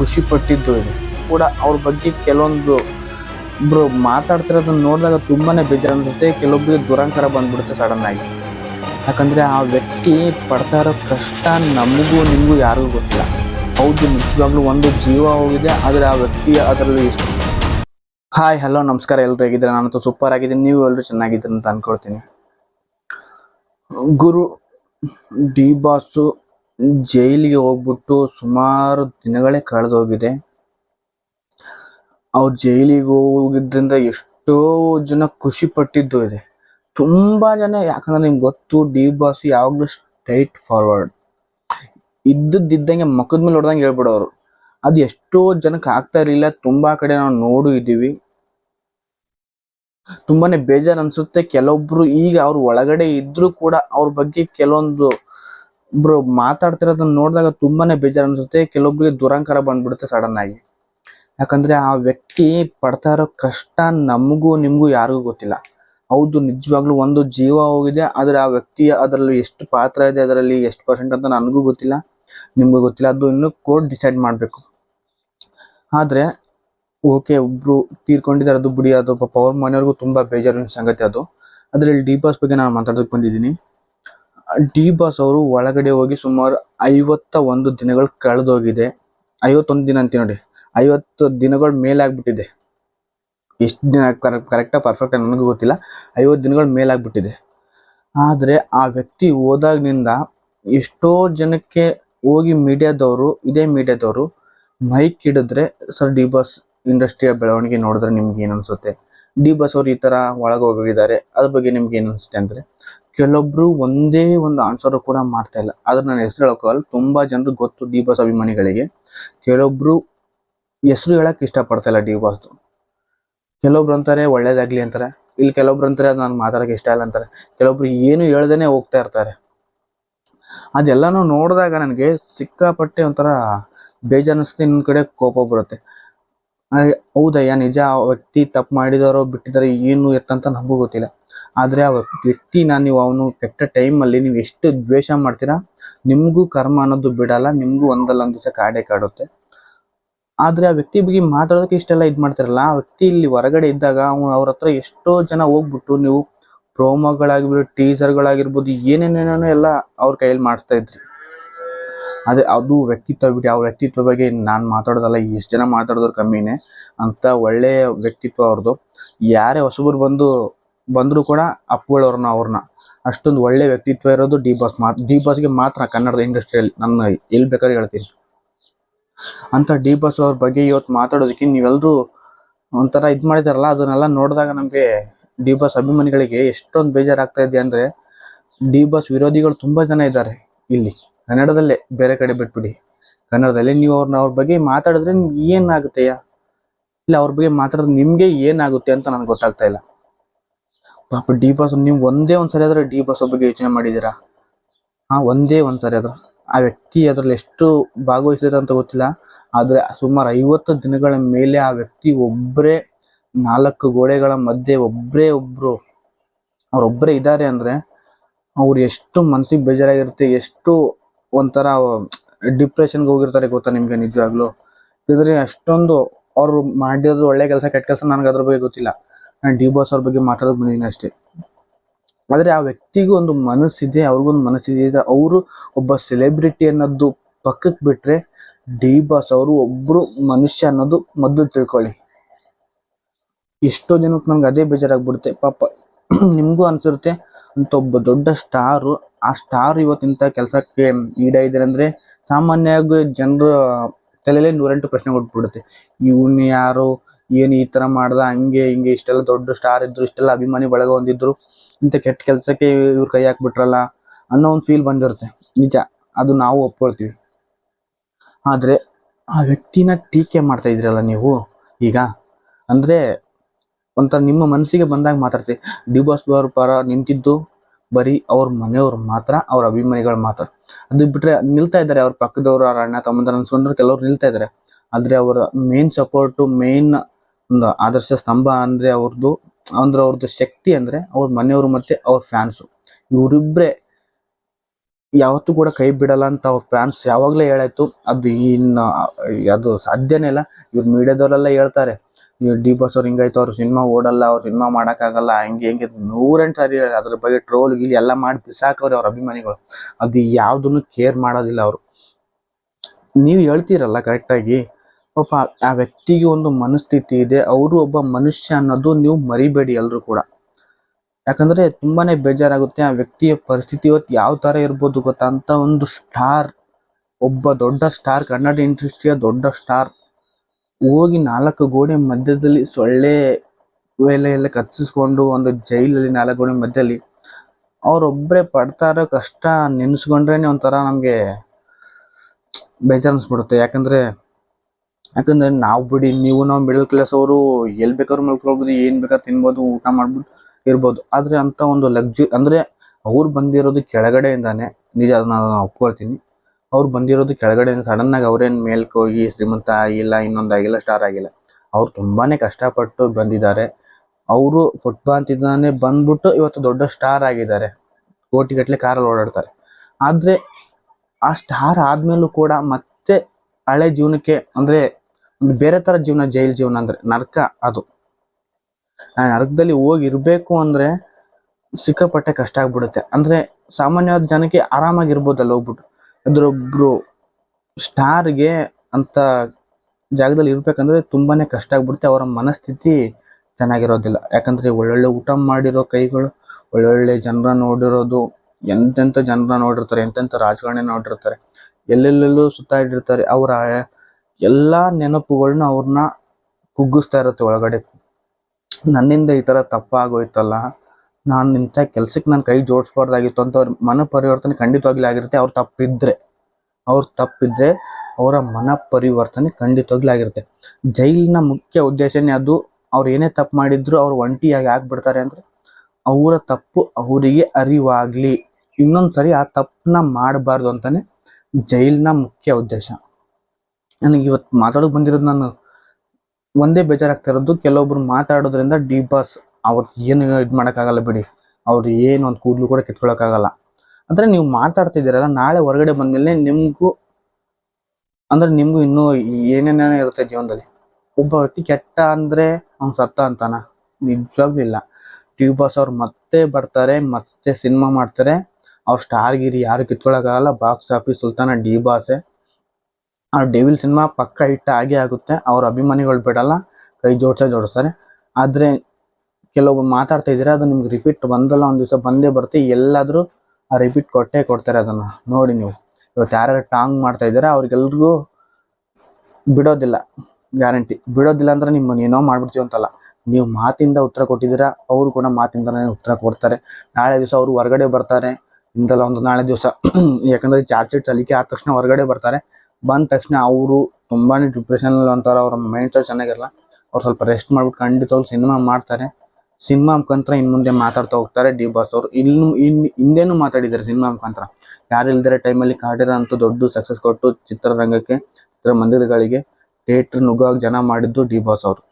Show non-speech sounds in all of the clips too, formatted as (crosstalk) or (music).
ಖುಷಿ ಪಟ್ಟಿದ್ದು ಇದೆ. ಕೂಡ ಅವ್ರ ಬಗ್ಗೆ ಕೆಲವೊಂದು ಒಬ್ರು ಮಾತಾಡ್ತಿರೋದನ್ನ ನೋಡಿದಾಗ ತುಂಬಾನೇ ಬೇಜಾರು ಅನ್ಸುತ್ತೆ. ಕೆಲವೊಬ್ಬರಿಗೆ ದುರಂಕಾರ ಬಂದ್ಬಿಡುತ್ತೆ ಸಡನ್ ಆಗಿ. ಯಾಕಂದ್ರೆ ಆ ವ್ಯಕ್ತಿ ಪಡ್ತಾ ಇರೋ ಕಷ್ಟ ನಮಗೂ ನಿಮಗೂ ಯಾರಿಗೂ ಗೊತ್ತಿಲ್ಲ. ಹೌದು, ನಿಜವಾಗ್ಲೂ ಒಂದು ಜೀವ ಹೋಗಿದೆ, ಆದರೆ ಆ ವ್ಯಕ್ತಿ ಅದರಲ್ಲಿ ಎಷ್ಟು ಹಾಯ್ ಹಲೋ ನಮಸ್ಕಾರ ಎಲ್ರು ಹೇಗಿದ್ರೆ ನಾನು ಸೂಪರ್ ಆಗಿದ್ದೀನಿ. ನೀವು ಎಲ್ಲರೂ ಚೆನ್ನಾಗಿದ್ದೀರಿ ಅಂತ ಅನ್ಕೊಳ್ತೀನಿ. ಗುರು, ಡಿ ಬಾಸು ಜೈಲಿಗೆ ಹೋಗ್ಬಿಟ್ಟು ಸುಮಾರು ದಿನಗಳೇ ಕಳೆದೋಗಿದೆ. ಅವ್ರು ಜೈಲಿಗೆ ಹೋಗಿದ್ರಿಂದ ಎಷ್ಟೋ ಜನ ಖುಷಿ ಪಟ್ಟಿದ್ದು ಇದೆ. ತುಂಬಾ ಜನ, ಯಾಕಂದ್ರೆ ನಿಮ್ಗೆ ಗೊತ್ತು, ಡಿ ಬಾಸ್ ಯಾವಾಗಲೂ ಸ್ಟ್ರೈಟ್ ಫಾರ್ವರ್ಡ್. ಇದ್ದದ್ದಿದ್ದಂಗೆ ಮಕ್ಕದ ಮೇಲೆ ಹೊಡೆದಂಗೆ ಹೇಳ್ಬಿಡೋರು. ಅದು ಎಷ್ಟೋ ಜನಕ್ಕೆ ಆಗ್ತಾ ಇರಲಿಲ್ಲ. ತುಂಬಾ ಕಡೆ ನಾವು ನೋಡು ಇದ್ದೀವಿ. ತುಂಬಾನೇ ಬೇಜಾರು ಅನ್ಸುತ್ತೆ. ಕೆಲವೊಬ್ರು ಈಗ ಅವ್ರ ಒಳಗಡೆ ಇದ್ರೂ ಕೂಡ ಅವ್ರ ಬಗ್ಗೆ ಕೆಲವೊಂದು ಒಬ್ರು ಮಾತಾಡ್ತಿರೋದನ್ನ ನೋಡಿದಾಗ ತುಂಬಾನೇ ಬೇಜಾರು ಅನ್ಸುತ್ತೆ ಕೆಲವೊಬ್ರಿಗೆ ದುರಂಕಾರ ಬಂದ್ಬಿಡುತ್ತೆ ಸಡನ್ ಆಗಿ. ಯಾಕಂದ್ರೆ ಆ ವ್ಯಕ್ತಿ ಪಡ್ತಾ ಇರೋ ಕಷ್ಟ ನಮಗೂ ನಿಮಗೂ ಯಾರಿಗೂ ಗೊತ್ತಿಲ್ಲ. ಹೌದು, ನಿಜವಾಗ್ಲೂ ಒಂದು ಜೀವ ಹೋಗಿದೆ, ಆದ್ರೆ ಆ ವ್ಯಕ್ತಿ ಅದರಲ್ಲಿ ಎಷ್ಟು ಪಾತ್ರ ಇದೆ, ಅದರಲ್ಲಿ ಎಷ್ಟು ಪರ್ಸೆಂಟ್ ಅಂತ ನನಗೂ ಗೊತ್ತಿಲ್ಲ. ನಿಮಗೂ ಗೊತ್ತಿಲ್ಲ. ಅದು ಇನ್ನೂ ಕೋರ್ಟ್ ಡಿಸೈಡ್ ಮಾಡಬೇಕು. ಆದ್ರೆ, ಓಕೆ, ಒಬ್ರು ತೀರ್ಕೊಂಡಿದ್ದಾರೆ, ಅದು ಬಿಡಿ, ಅದು ಪವರ್ ಮನೆಯವ್ರಿಗೂ ತುಂಬಾ ಬೇಜಾರಿನ ಸಂಗತಿ ಅದು. ಅದ್ರಲ್ಲಿ ಡಿಪಾಸ್ ಬಗ್ಗೆ ನಾನು ಮಾತಾಡೋದಕ್ಕೆ ಬಂದಿದ್ದೀನಿ. ಡಿ ಬಾಸ್ ಅವರು ಒಳಗಡೆ ಹೋಗಿ ಸುಮಾರು ಐವತ್ತ ಒಂದು ದಿನಗಳು ಕಳೆದೋಗಿದೆ. ಐವತ್ತೊಂದು ದಿನ ಅಂತೀನಿ ನೋಡಿ. ಐವತ್ತು ದಿನಗಳ ಮೇಲೆ ಆಗ್ಬಿಟ್ಟಿದೆ ಎಷ್ಟು ದಿನ ಕರೆಕ್ಟಾಗಿ ಪರ್ಫೆಕ್ಟ್ ನನಗೂ ಗೊತ್ತಿಲ್ಲ. ಐವತ್ತು ದಿನಗಳ ಮೇಲಾಗ್ಬಿಟ್ಟಿದೆ. ಆದರೆ ಆ ವ್ಯಕ್ತಿ ಹೋದಾಗಿನಿಂದ ಎಷ್ಟೋ ಜನಕ್ಕೆ ಹೋಗಿ ಮೀಡಿಯಾದವರು, ಇದೇ ಮೀಡಿಯಾದವರು ಮೈಕ್ ಹಿಡಿದ್ರೆ, ಸರ್, ಡಿ ಬಾಸ್ ಇಂಡಸ್ಟ್ರಿಯ ಬೆಳವಣಿಗೆ ನೋಡಿದ್ರೆ ನಿಮ್ಗೆ ಏನು ಅನಿಸುತ್ತೆ? ಡಿ ಬಾಸ್ ಅವರು ಈ ತರ ಒಳಗೆ ಹೋಗಿದ್ದಾರೆ. ಅದ್ರ ಬಗ್ಗೆ ನಿಮ್ಗೆ ಏನು ಅನಿಸುತ್ತೆ? ಅಂದ್ರೆ ಕೆಲವೊಬ್ರು ಒಂದೇ ಒಂದು ಆನ್ಸರ್ ಕೂಡ ಮಾಡ್ತಾ ಇಲ್ಲ. ಆದ್ರೆ ನಾನು ಹೆಸರು ಹೇಳೋಕ್ಕಲ್ಲ ತುಂಬಾ ಜನರು ಗೊತ್ತು ಡಿ ಬಾಸ್ ಅಭಿಮಾನಿಗಳಿಗೆ. ಕೆಲವೊಬ್ರು ಹೆಸರು ಹೇಳಕ್ ಇಷ್ಟಪಡ್ತಾ ಇಲ್ಲ ಡಿ ಬಾಸ್ದು ಕೆಲವೊಬ್ರು ಅಂತಾರೆ, ಒಳ್ಳೇದಾಗ್ಲಿ ಅಂತಾರೆ. ಇಲ್ಲಿ ಕೆಲವೊಬ್ರು ಅಂತಾರೆ ನಾನು ಮಾತಾಡಕ್ಕೆ ಇಷ್ಟ ಇಲ್ಲ ಅಂತಾರೆ. ಕೆಲವೊಬ್ರು ಏನು ಹೇಳ್ದೇನೆ ಹೋಗ್ತಾ ಇರ್ತಾರೆ. ಅದೆಲ್ಲಾನು ನೋಡಿದಾಗ ನನಗೆ ಸಿಕ್ಕಾಪಟ್ಟೆ ಒಂಥರ ಇನ್ನೊಂದ್ ಕಡೆ ಕೋಪ ಬರುತ್ತೆ. ಹೌದಯ್ಯ, ನಿಜ, ಆ ವ್ಯಕ್ತಿ ತಪ್ಪು ಮಾಡಿದಾರೋ, ಬಿಟ್ಟಿದಾರೋ, ಏನು ಎತ್ತಂತ ನಮಗೂ ಗೊತ್ತಿಲ್ಲ. ಆದ್ರೆ ಆ ವ್ಯಕ್ತಿನ ನೀವು ಅವನು ಕೆಟ್ಟ ಟೈಮಲ್ಲಿ ನೀವು ಎಷ್ಟು ದ್ವೇಷ ಮಾಡ್ತೀರಾ, ನಿಮಗೂ ಕರ್ಮ ಅನ್ನೋದು ಬಿಡಲ್ಲ, ನಿಮಗೂ ಒಂದಲ್ಲ, ಒಂದು ದಿವಸ ಕಾಡೇ ಕಾಡುತ್ತೆ. ಆದ್ರೆ ಆ ವ್ಯಕ್ತಿ ಬಗ್ಗೆ ಮಾತಾಡೋದಕ್ಕೆ ಇಷ್ಟೆಲ್ಲ ಇದು ಮಾಡ್ತಿರಲ್ಲ, ಆ ವ್ಯಕ್ತಿ ಇಲ್ಲಿ ಹೊರಗಡೆ ಇದ್ದಾಗ ಅವನು ಅವ್ರ ಹತ್ರ ಎಷ್ಟೋ ಜನ ಹೋಗ್ಬಿಟ್ಟು ನೀವು ಪ್ರೋಮೋಗಳಾಗಿರ್ಬೋದು ಟೀಸರ್ಗಳಾಗಿರ್ಬೋದು ಏನೇನೇನೋ ಎಲ್ಲ ಅವ್ರ ಕೈಯಲ್ಲಿ ಮಾಡಿಸ್ತಾ ಇದ್ರಿ. ಅದೇ ಅದು ವ್ಯಕ್ತಿತ್ವ ಬಿಟ್ಟು ಯಾವ ವ್ಯಕ್ತಿತ್ವ ಬಗ್ಗೆ ನಾನು ಮಾತಾಡೋದಲ್ಲ, ಎಷ್ಟು ಜನ ಮಾತಾಡಿದ್ರು ಕಮ್ಮಿನೇ ಅಂತ ಒಳ್ಳೆಯ ವ್ಯಕ್ತಿತ್ವ ಅವ್ರದ್ದು ಯಾರೇ ಹೊಸಬರು ಬಂದು, ಬಂದರೂ ಕೂಡ ಅಪ್ಪಗಳವ್ರನ್ನ, ಅವ್ರನ್ನ. ಅಷ್ಟೊಂದು ಒಳ್ಳೆ ವ್ಯಕ್ತಿತ್ವ ಇರೋದು ಡಿ ಬಾಸ್ ಮಾ, ಡಿ ಬಾಸ್ಗೆ ಮಾತ್ರ ಕನ್ನಡದ ಇಂಡಸ್ಟ್ರಿಯಲ್ಲಿ ನನ್ನ ಎಲ್ಲಿ ಬೇಕಾದ್ರೆ ಹೇಳ್ತೀನಿ. ಅಂತ ಡಿ ಬಾಸ್ ಅವ್ರ ಬಗ್ಗೆ ಇವತ್ತು ಮಾತಾಡೋದಕ್ಕೆ ನೀವೆಲ್ಲರೂ ಒಂಥರ ಇದು ಮಾಡಿದಾರಲ್ಲ, ಅದನ್ನೆಲ್ಲ ನೋಡಿದಾಗ ನಮಗೆ ಡಿ ಬಾಸ್ ಅಭಿಮಾನಿಗಳಿಗೆ ಎಷ್ಟೊಂದು ಬೇಜಾರಾಗ್ತಾ ಇದೆ ಅಂದ್ರೆ, ಡಿ ಬಾಸ್ ವಿರೋಧಿಗಳು ತುಂಬಾ ಜನ ಇದ್ದಾರೆ ಇಲ್ಲಿ. ಕನ್ನಡದಲ್ಲೇ ಬೇರೆ ಕಡೆ ಬಿಟ್ಬಿಡಿ. ಕನ್ನಡದಲ್ಲಿ ನೀವು ಅವ್ರನ್ನ ಅವ್ರ ಬಗ್ಗೆ ಮಾತಾಡಿದ್ರೆ ನಿಮ್ಗೆ ಏನಾಗುತ್ತೆಯಾ ಇಲ್ಲ, ಅವ್ರ ಬಗ್ಗೆ ಮಾತಾಡಿದ್ರೆ ನಿಮ್ಗೆ ಏನಾಗುತ್ತೆ ಅಂತ ನನಗೆ ಗೊತ್ತಾಗ್ತಾ ಇಲ್ಲ. ಪಾಪ ಡಿ ಬಾಸ್, ನೀವು ಒಂದೇ ಒಂದ್ಸರಿ ಆದ್ರೆ ಡಿ ಬಾಸ್ ಬಗ್ಗೆ ಯೋಚನೆ ಮಾಡಿದ್ದೀರಾ ಹಾ, ಒಂದೇ ಒಂದ್ಸರಿ ಆದ್ರೆ. ಆ ವ್ಯಕ್ತಿ ಅದ್ರಲ್ಲಿ ಎಷ್ಟು ಭಾಗವಹಿಸಿದ್ರೆ ಅಂತ ಗೊತ್ತಿಲ್ಲ. ಆದ್ರೆ ಸುಮಾರು ಐವತ್ತು ದಿನಗಳ ಮೇಲೆ ಆ ವ್ಯಕ್ತಿ ಒಬ್ಬರೇ ನಾಲ್ಕು ಗೋಡೆಗಳ ಮಧ್ಯೆ ಒಬ್ಬರೇ ಒಬ್ರು ಅವ್ರೊಬ್ಬರೇ ಇದ್ದಾರೆ ಅಂದ್ರೆ ಅವ್ರು ಎಷ್ಟು ಮನ್ಸಿಗೆ ಬೇಜಾರಾಗಿರುತ್ತೆ, ಎಷ್ಟು ಒಂಥರ ಡಿಪ್ರೆಷನ್ಗೆ ಹೋಗಿರ್ತಾರೆ ಗೊತ್ತಾ ನಿಮಗೆ ನಿಜವಾಗ್ಲೂ? ಇದ್ರೆ ಅಷ್ಟೊಂದು ಅವ್ರು ಮಾಡಿರೋದು ಒಳ್ಳೆ ಕೆಲಸ, ಕೆಟ್ಟ ಕೆಲಸ ನನಗೆ ಅದ್ರ ಬಗ್ಗೆ ಗೊತ್ತಿಲ್ಲ. ನಾನು ಡಿ ಬಾಸ್ ಅವ್ರ ಬಗ್ಗೆ ಮಾತಾಡೋದು ಬಂದಿದ್ದೀನಿ ಅಷ್ಟೇ. ಆದರೆ ಆ ವ್ಯಕ್ತಿಗೂ ಒಂದು ಮನಸ್ಸಿದೆ ಅವ್ರಿಗೊಂದು ಮನಸ್ಸಿದೆ. ಅವರು ಒಬ್ಬ ಸೆಲೆಬ್ರಿಟಿ ಅನ್ನೋದು ಪಕ್ಕಕ್ಕೆ ಬಿಟ್ಟರೆ ಡಿ ಬಾಸ್ ಅವರು ಒಬ್ಬರು ಮನುಷ್ಯ ಅನ್ನೋದು ಮೊದಲು ತಿಳ್ಕೊಳ್ಳಿ. ಎಷ್ಟೋ ಜನಕ್ಕೆ ನನಗೆ ಅದೇ ಬೇಜಾರಾಗ್ಬಿಡುತ್ತೆ. ಪಾಪ, ನಿಮಗೂ ಅನ್ಸಿರುತ್ತೆ ಅಂತ ಒಬ್ಬ ದೊಡ್ಡ ಸ್ಟಾರು, ಆ ಸ್ಟಾರ್ ಇವತ್ತಿಂತ ಕೆಲಸಕ್ಕೆ ಈಡಾಗಿದ್ದಾರೆ ಅಂದ್ರೆ ಸಾಮಾನ್ಯವಾಗಿ ಜನರು ತಲೆಯಲ್ಲೇ ನೂರೆಂಟು ಪ್ರಶ್ನೆ ಕೊಟ್ಬಿಡುತ್ತೆ. ಇವನು ಯಾರು? ಏನು ಈ ತರ ಮಾಡ್ದ? ಹಂಗೆ, ಹಿಂಗೆ, ಇಷ್ಟೆಲ್ಲ ದೊಡ್ಡ ಸ್ಟಾರ್ ಇದ್ರು, ಇಷ್ಟೆಲ್ಲ ಅಭಿಮಾನಿ ಬಳಗ ಹೊಂದಿದ್ರು, ಇಂಥ ಕೆಟ್ಟ ಕೆಲಸಕ್ಕೆ ಇವ್ರ ಕೈ ಹಾಕ್ಬಿಟ್ರಲ್ಲ? ಅನ್ನೋ ಒಂದು ಫೀಲ್ ಬಂದಿರುತ್ತೆ. ನಿಜ, ಅದು ನಾವು ಒಪ್ಕೊಳ್ತೀವಿ. ಆದರೆ ಆ ವ್ಯಕ್ತಿನ ಟೀಕೆ ಮಾಡ್ತಾ ಇದ್ರಲ್ಲ ನೀವು ಈಗ? ಅಂದ್ರೆ ಒಂಥರ ನಿಮ್ಮ ಮನಸ್ಸಿಗೆ ಬಂದಾಗ ಮಾತಾಡ್ತೀವಿ. ಡಿ ಬಾಸ್ ಪರ ನಿಂತಿದ್ದು ಬರೀ ಅವ್ರ ಮನೆಯವ್ರು ಮಾತ್ರ, ಅವ್ರ ಅಭಿಮಾನಿಗಳು ಮಾತ್ರ. ಅದು ಬಿಟ್ರೆ ನಿಲ್ತಾ ಇದ್ದಾರೆ ಅವ್ರ ಪಕ್ಕದವ್ರು, ಅವ್ರ ಅಣ್ಣ ತಮ್ಮಂದ್ರ ಅನ್ಸ್ಕೊಂಡ್ರೆ ಕೆಲವ್ರು ನಿಲ್ತಾ ಇದ್ದಾರೆ. ಆದ್ರೆ ಅವರ ಮೇನ್ ಸಪೋರ್ಟು ಮೇನ್ ಒಂದು ಆದರ್ಶ ಸ್ತಂಭ ಅಂದ್ರೆ ಅವ್ರದ್ದು ಅಂದ್ರೆ ಅವ್ರದ್ದು ಶಕ್ತಿ ಅಂದ್ರೆ ಅವ್ರ ಮನೆಯವರು ಮತ್ತೆ ಅವ್ರ ಫ್ಯಾನ್ಸು ಇವರಿಬ್ರೆ ಯಾವತ್ತೂ ಕೂಡ ಕೈ ಬಿಡಲ್ಲ ಅಂತ ಅವ್ರ ಫ್ಯಾನ್ಸ್ ಯಾವಾಗಲೇ ಹೇಳಾಯ್ತು. ಅದು ಇನ್ನು, ಅದು ಸಾಧ್ಯನೇ ಇಲ್ಲ. ಇವ್ರ ಮೀಡಿಯಾದವರೆಲ್ಲ ಹೇಳ್ತಾರೆ, ಇವ್ರು ಡಿ ಬಾಸ್ ಅವ್ರು ಹಿಂಗಾಯ್ತು, ಅವ್ರ ಸಿನಿಮಾ ಓಡಲ್ಲ, ಅವ್ರ ಸಿನಿಮಾ ಮಾಡೋಕ್ಕಾಗಲ್ಲ, ಹಂಗೆ ಹೆಂಗೆ ನೂರೆಂಟು ಸಾರಿ ಅದ್ರ ಬಗ್ಗೆ ಟ್ರೋಲ್ ಗೀಲ್ ಎಲ್ಲ ಮಾಡಿ ಬಿಸಾಕವ್ರೆ ಅವ್ರ ಅಭಿಮಾನಿಗಳು. ಅದು ಯಾವುದನ್ನು ಕೇರ್ ಮಾಡೋದಿಲ್ಲ ಅವರು. ನೀವು ಹೇಳ್ತೀರಲ್ಲ ಕರೆಕ್ಟಾಗಿ ಪಾಪ ಆ ವ್ಯಕ್ತಿಗೆ ಒಂದು ಮನಸ್ಥಿತಿ ಇದೆ, ಅವರು ಒಬ್ಬ ಮನುಷ್ಯ ಅನ್ನೋದು ನೀವು ಮರಿಬೇಡಿ ಎಲ್ಲರೂ ಕೂಡ. ಯಾಕಂದ್ರೆ ತುಂಬಾನೇ ಬೇಜಾರಾಗುತ್ತೆ ಆ ವ್ಯಕ್ತಿಯ ಪರಿಸ್ಥಿತಿ ಇವತ್ತು ಯಾವ ತರ ಇರ್ಬೋದು ಗೊತ್ತಾ ಅಂತ ಒಂದು ಸ್ಟಾರ್ ಒಬ್ಬ ದೊಡ್ಡ ಸ್ಟಾರ್ ಕನ್ನಡ ಇಂಡಸ್ಟ್ರಿಯ ದೊಡ್ಡ ಸ್ಟಾರ್ ಹೋಗಿ ನಾಲ್ಕು ಗೋಡೆ ಮಧ್ಯದಲ್ಲಿ ಸೊಳ್ಳೆ ಎಲ್ಲ ಕಚ್ಚಿಸ್ಕೊಂಡು ಒಂದು ಜೈಲಲ್ಲಿ ನಾಲ್ಕು ಗೋಡೆ ಮಧ್ಯದಲ್ಲಿ ಅವರೊಬ್ಬರೇ ಪಡ್ತಾ ಇರೋ ಕಷ್ಟ ನೆನೆಸ್ಕೊಂಡ್ರೇನೆ ಒಂಥರ ನಮಗೆ ಬೇಜಾರನ್ಸ್ಬಿಡುತ್ತೆ. ಯಾಕಂದರೆ, ಯಾಕಂದ್ರೆ ಯಾಕಂದ್ರೆ ನಾವು ಬಿಡಿ, ನೀವು ನಾವು ಮಿಡಲ್ ಕ್ಲಾಸ್ ಅವರು ಎಲ್ಲಿ ಬೇಕಾದ್ರೂ ಮಲ್ಕೊಳ್ಬೋದು ಏನು ಬೇಕಾದ್ರೂ ತಿನ್ಬೋದು, ಊಟ ಮಾಡ್ಬಿಟ್ಟು ಇರ್ಬೋದು. ಆದರೆ ಅಂತ ಒಂದು ಲಗ್ಜು ಅಂದರೆ ಅವ್ರು ಬಂದಿರೋದು ಕೆಳಗಡೆಯಿಂದಾನೆ, ನಿಜ ಅದನ್ನ ನಾನು ಒಪ್ಕೊಳ್ತೀನಿ. ಅವ್ರು ಬಂದಿರೋದು ಕೆಳಗಡೆಯಿಂದ ಸಡನ್ ಆಗಿ ಅವ್ರೇನ್ ಮೇಲ್ಕ್ ಹೋಗಿ ಶ್ರೀಮಂತ ಆಗಿಲ್ಲ, ಇನ್ನೊಂದು ಆಗಿಲ್ಲ ಸ್ಟಾರ್ ಆಗಿಲ್ಲ. ಅವ್ರು ತುಂಬಾನೇ ಕಷ್ಟಪಟ್ಟು ಬಂದಿದ್ದಾರೆ. ಅವರು ಫುಟ್ಬಾಲ್ ತಿಂದಾನೆ ಬಂದ್ಬಿಟ್ಟು ಇವತ್ತು ದೊಡ್ಡ ಸ್ಟಾರ್ ಆಗಿದ್ದಾರೆ. ಕೋಟಿಗಟ್ಟಲೆ ಕಾರಲ್ಲಿ ಓಡಾಡ್ತಾರೆ. ಆದರೆ ಆ ಸ್ಟಾರ್ ಆದಮೇಲೂ ಕೂಡ ಮತ್ತೆ ಹಳೆ ಜೀವನಕ್ಕೆ, ಅಂದ್ರೆ ಬೇರೆ ಥರ ಜೀವನ, ಜೈಲ್ ಜೀವನ ಅಂದರೆ ನರ್ಕ ಅದು. ಆ ನರಕದಲ್ಲಿ ಹೋಗಿ ಇರ್ಬೇಕು ಅಂದ್ರೆ ಸಿಕ್ಕಾಪಟ್ಟೆ ಕಷ್ಟ ಆಗ್ಬಿಡುತ್ತೆ. ಅಂದ್ರೆ ಸಾಮಾನ್ಯವಾದ ಜನಕ್ಕೆ ಆರಾಮಾಗಿರ್ಬೋದಲ್ಲ ಹೋಗ್ಬಿಟ್ಟು. ಅದ್ರೊಬ್ರು ಸ್ಟಾರ್ಗೆ ಅಂತ ಜಾಗದಲ್ಲಿ ಇರ್ಬೇಕಂದ್ರೆ ತುಂಬಾನೇ ಕಷ್ಟ ಆಗ್ಬಿಡುತ್ತೆ. ಅವರ ಮನಸ್ಥಿತಿ ಚೆನ್ನಾಗಿರೋದಿಲ್ಲ. ಯಾಕಂದ್ರೆ ಒಳ್ಳೊಳ್ಳೆ ಊಟ ಮಾಡಿರೋ ಕೈಗಳು, ಒಳ್ಳೊಳ್ಳೆ ಜನರ ನೋಡಿರೋದು ಎಂತೆಂಥ ಜನರ ನೋಡಿರ್ತಾರೆ ಎಂತೆಂಥ ರಾಜಕಾರಣಿ ನೋಡಿರ್ತಾರೆ, ಎಲ್ಲೆಲ್ಲೆಲ್ಲೂ ಸುತ್ತಾಡಿರ್ತಾರೆ, ಅವರ ಎಲ್ಲಾ ನೆನಪುಗಳನ್ನ ಅವ್ರನ್ನ ಕುಗ್ಗಿಸ್ತಾ ಇರುತ್ತೆ ಒಳಗಡೆ. ನನ್ನಿಂದ ಈ ಥರ ತಪ್ಪಾಗೋಯ್ತಲ್ಲ, ನಾನು ಇಂಥ ಕೆಲಸಕ್ಕೆ ನಾನು ಕೈ ಜೋಡಿಸ್ಬಾರ್ದಾಗಿತ್ತು ಅಂತ ಅವ್ರ ಮನ ಪರಿವರ್ತನೆ ಖಂಡಿತವಾಗ್ಲೂ ಆಗಿರುತ್ತೆ. ಅವ್ರು ತಪ್ಪಿದ್ರೆ ಅವ್ರು ತಪ್ಪಿದ್ರೆ ಅವರ ಮನ ಪರಿವರ್ತನೆ ಖಂಡಿತವಾಗ್ಲೂ ಆಗಿರುತ್ತೆ. ಜೈಲಿನ ಮುಖ್ಯ ಉದ್ದೇಶನೇ ಅದು? ಅವ್ರು ಏನೇ ತಪ್ಪು ಮಾಡಿದ್ರು ಅವ್ರು ಒಂಟಿಯಾಗಿ ಆಗ್ಬಿಡ್ತಾರೆ ಅಂದ್ರೆ ಅವರ ತಪ್ಪು ಅವರಿಗೆ ಅರಿವಾಗಲಿ. ಇನ್ನೊಂದು ಸರಿ ಆ ತಪ್ಪನ್ನ ಮಾಡಬಾರ್ದು ಅಂತಲೇ ಜೈಲಿನ ಮುಖ್ಯ ಉದ್ದೇಶ. ನನಗೆ ಇವತ್ತು ಮಾತಾಡೋಕೆ ಬಂದಿರೋದು ನಾನು ಒಂದೇ ಬೇಜಾರಾಗ್ತಾ ಇರೋದು. ಕೆಲವೊಬ್ರು ಮಾತಾಡೋದ್ರಿಂದ ಡಿ ಬಾಸ್ ಅವ್ರದ್ದು ಏನು ಇದು ಮಾಡೋಕ್ಕಾಗಲ್ಲ ಬಿಡಿ. ಅವ್ರು ಏನು ಒಂದು ಕೂದಲು ಕೂಡ ಕಿತ್ಕೊಳ್ಳೋಕ್ಕಾಗಲ್ಲ ಅಂದ್ರೆ ನೀವು ಮಾತಾಡ್ತಿದ್ದೀರಲ್ಲ ನಾಳೆ ಹೊರಗಡೆ ಬಂದಮೇಲೆ ನಿಮಗೂ, ಅಂದ್ರೆ ನಿಮಗೂ ಇನ್ನೂ ಏನೇನೇನೋ ಇರುತ್ತೆ ಜೀವನದಲ್ಲಿ. ಒಬ್ಬ ವ್ಯಕ್ತಿ ಕೆಟ್ಟ ಅಂದ್ರೆ ಅವ್ನು ಸತ್ತ ಅಂತಾನ? ನಿಜವಾಗ್ಲೂ ಇಲ್ಲ. ಡಿ ಬಾಸ್ ಅವ್ರು ಮತ್ತೆ ಬರ್ತಾರೆ, ಮತ್ತೆ ಸಿನಿಮಾ ಮಾಡ್ತಾರೆ. ಅವ್ರು ಸ್ಟಾರ್ ಗಿರಿ ಯಾರು ಕಿತ್ಕೊಳ್ಳೋಕ್ಕಾಗಲ್ಲ ಬಾಕ್ಸ್ ಆಫೀಸ್ ಸುಲ್ತಾನ ಡಿ ಬಾಸೆ ಆ ಡೆವಿಲ್ ಸಿನಿಮಾ ಪಕ್ಕ ಹಿಟ್ ಆಗೇ ಆಗುತ್ತೆ. ಅವ್ರ ಅಭಿಮಾನಿಗಳು ಬಿಡಲ್ಲ, ಕೈ ಜೋಡ್ಸೇ ಜೋಡಿಸ್ತಾರೆ. ಆದ್ರೆ ಕೆಲವೊಬ್ಬರು ಮಾತಾಡ್ತಾ ಇದ್ದೀರಾ, ಅದು ನಿಮ್ಗೆ ರಿಪೀಟ್ ಬಂದಲ್ಲ, ಒಂದು ದಿವಸ ಬಂದೇ ಬರುತ್ತೆ, ಎಲ್ಲಾದ್ರೂ ಆ ರಿಪೀಟ್ ಕೊಟ್ಟೇ ಕೊಡ್ತಾರೆ ಅದನ್ನ. ನೋಡಿ ನೀವು, ಇವತ್ತು ಯಾರ್ಯಾರು ಟಾಂಗ್ ಮಾಡ್ತಾ ಇದ್ದೀರಾ, ಅವ್ರಿಗೆಲ್ರಿಗೂ ಬಿಡೋದಿಲ್ಲ ಗ್ಯಾರಂಟಿ ಬಿಡೋದಿಲ್ಲ ಅಂದ್ರೆ ನಿಮ್ಮನ್ನ ಏನೋ ಮಾಡ್ಬಿಡ್ತೀವಿ ಅಂತಲ್ಲ. ನೀವು ಮಾತಿಂದ ಉತ್ತರ ಕೊಟ್ಟಿದ್ದೀರಾ, ಅವರು ಕೂಡ ಮಾತಿಂದನೇ ಉತ್ತರ ಕೊಡ್ತಾರೆ. ನಾಳೆ ದಿವಸ ಅವರು ಹೊರಗಡೆ ಬರ್ತಾರೆ ಇಂದಲ್ಲ ಒಂದು ನಾಳೆ ದಿವಸ. (clears throat) ಯಾಕಂದ್ರೆ ಚಾರ್ಜ್ ಶೀಟ್ ಸಲಿಕೆ ಆದ ತಕ್ಷಣ ಹೊರಗಡೆ ಬರ್ತಾರೆ. ಬಂದ ತಕ್ಷಣ ಅವರು ತುಂಬಾನೇ ಡಿಪ್ರೆಷನ್ ಅಂತಾರೆ ಅವ್ರ ಮೈಂಡ್ ಸೆಟ್ ಚೆನ್ನಾಗಿರಲ್ಲ. ಅವ್ರು ಸ್ವಲ್ಪ ರೆಸ್ಟ್ ಮಾಡ್ಬಿಟ್ಟು ಖಂಡಿತವಾಗ್ಲೂ ಸಿನಿಮಾ ಮಾಡ್ತಾರೆ. ಸಿನಿಮಾ ಮುಖಾಂತರ ಇನ್ ಮುಂದೆ ಮಾತಾಡ್ತಾ ಹೋಗ್ತಾರೆ ಡಿ ಬಾಸ್ ಅವರು. ಇನ್ನು ಇನ್, ಹಿಂದೇನು ಮಾತಾಡಿದ್ದಾರೆ ಸಿನಿಮಾ ಮುಖಾಂತರ. ಯಾರು ಇಲ್ದಿರೋ ಟೈಮಲ್ಲಿ ಕಾಡಿರೋ ಅಂತ ದೊಡ್ಡ ಸಕ್ಸಸ್ ಕೊಟ್ಟು ಚಿತ್ರರಂಗಕ್ಕೆ, ಚಿತ್ರಮಂದಿರಗಳಿಗೆ ಥಿಯೇಟರ್ ನುಗ್ಗಾಗಿ ಜನ ಮಾಡಿದ್ದು ಡಿ ಬಾಸ್ ಅವರು.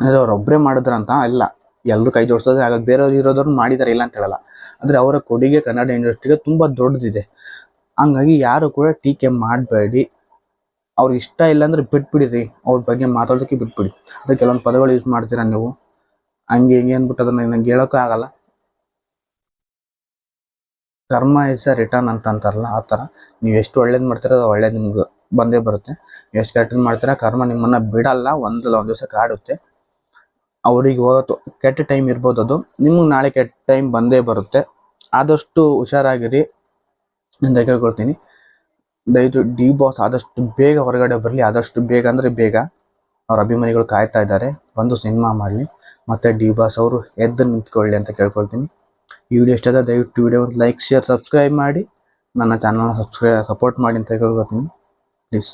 ಅಂದರೆ ಅವ್ರೊಬ್ಬರೇ ಮಾಡಿದ್ರ ಅಂತ ಇಲ್ಲ ಎಲ್ಲರೂ ಕೈ ಜೋಡಿಸೋದೇ ಆಗ ಬೇರೆಯವ್ರು ಇರೋದವ್ರು ಮಾಡಿದ್ದಾರೆ ಇಲ್ಲ ಅಂತ ಹೇಳಲ್ಲ. ಆದರೆ ಅವರ ಕೊಡುಗೆ ಕನ್ನಡ ಇಂಡಸ್ಟ್ರಿಗೆ ತುಂಬಾ ದೊಡ್ಡದಿದೆ. ಹಂಗಾಗಿ ಯಾರು ಕೂಡ ಟೀಕೆ ಮಾಡಬೇಡಿ. ಅವ್ರಿಗೆ ಇಷ್ಟ ಇಲ್ಲ ಅಂದ್ರೆ ಬಿಟ್ಬಿಡಿರಿ. ಅವ್ರ ಬಗ್ಗೆ ಮಾತಾಡೋದಕ್ಕೆ ಬಿಟ್ಬಿಡಿ. ಅದೇ ಕೆಲವೊಂದು ಪದಗಳು ಯೂಸ್ ಮಾಡ್ತೀರಾ ನೀವು? ಹಂಗೆ ಹಿಂಗೆ ಅಂದ್ಬಿಟ್ಟು ಅದನ್ನ ನಂಗೆ ಹೇಳೋಕ್ಕೂ ಆಗಲ್ಲ. ಕರ್ಮ ಇಸ್ ಅ ರಿಟರ್ನ್ ಅಂತ ಅಂತಾರಲ್ಲ, ಆ ಥರ ನೀವು ಎಷ್ಟು ಒಳ್ಳೇದು ಮಾಡ್ತೀರೋ ಅದು ಒಳ್ಳೇದು ನಿಮ್ಗೆ ಬಂದೇ ಬರುತ್ತೆ. ನೀವು ಎಷ್ಟು ಕೆಟ್ಟದ್ದು ಮಾಡ್ತೀರಾ, ಕರ್ಮ ನಿಮ್ಮನ್ನ ಬಿಡಲ್ಲ ಒಂದಲ್ಲ ಒಂದು ದಿವಸ ಕಾಡುತ್ತೆ ಅವ್ರಿಗೆ ಹೋಗೋದು ಕೆಟ್ಟ ಟೈಮ್ ಇರ್ಬೋದು ಅದು. ನಿಮ್ಗೆ ನಾಳೆ ಕೆಟ್ಟ ಟೈಮ್ ಬಂದೇ ಬರುತ್ತೆ. ಆದಷ್ಟು ಹುಷಾರಾಗಿರಿ. ಅಂತ ಕೇಳ್ಕೊಳ್ತೀನಿ ದಯವಿಟ್ಟು ಡಿ ಬಾಸ್ ಆದಷ್ಟು ಬೇಗ ಹೊರಗಡೆ ಬರಲಿ. ಆದಷ್ಟು ಬೇಗ ಅಂದರೆ ಬೇಗ. ಅವ್ರ ಅಭಿಮಾನಿಗಳು ಕಾಯ್ತಾ ಇದ್ದಾರೆ. ಬಂದು ಸಿನಿಮಾ ಮಾಡಲಿ. ಮತ್ತು ಡಿ ಬಾಸ್ ಅವರು ಎದ್ದು ನಿಂತ್ಕೊಳ್ಳಿ ಅಂತ ಕೇಳ್ಕೊಳ್ತೀನಿ. ಈ ವಿಡಿಯೋ ಇಷ್ಟ ದಯವಿಟ್ಟು ವಿಡಿಯೋ ಲೈಕ್, ಶೇರ್, ಸಬ್ಸ್ಕ್ರೈಬ್ ಮಾಡಿ. ನನ್ನ ಚಾನಲ್ನ ಸಬ್ಸ್ಕ್ರೈ ಸಪೋರ್ಟ್ ಮಾಡಿ ಅಂತ ಕೇಳ್ಕೊಳ್ತೀನಿ ಪ್ಲೀಸ್